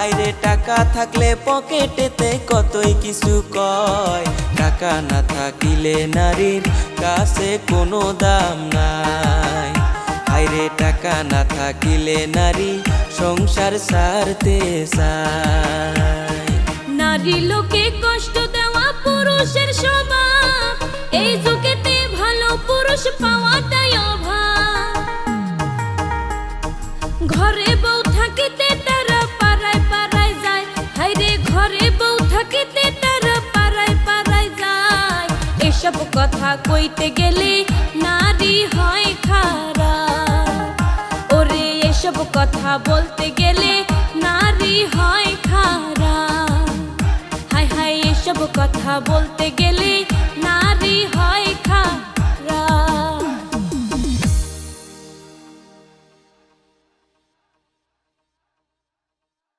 হাইরে টাকা থাকলে পকেটেতে কতই কিছু কয়? টাকা না থাকিলে নারীর কাছে কোনো দাম নাই। হাইরে টাকা না থাকিলে নারী সংসার সারতে চায়। নারী লোকে কষ্ট দেওয়া পুরুষের স্বভাব। এই যুগেতে ভালো পুরুষ পাওয়াটাই অভাব। ঘরে বউ থাকিতে এসব কথা কইতে গেলে নারী হয় খারা। ওরে, এসব কথা বলতে গেলে নারী হয় খারা। হায় হায়, এসব কথা বলতে গেলে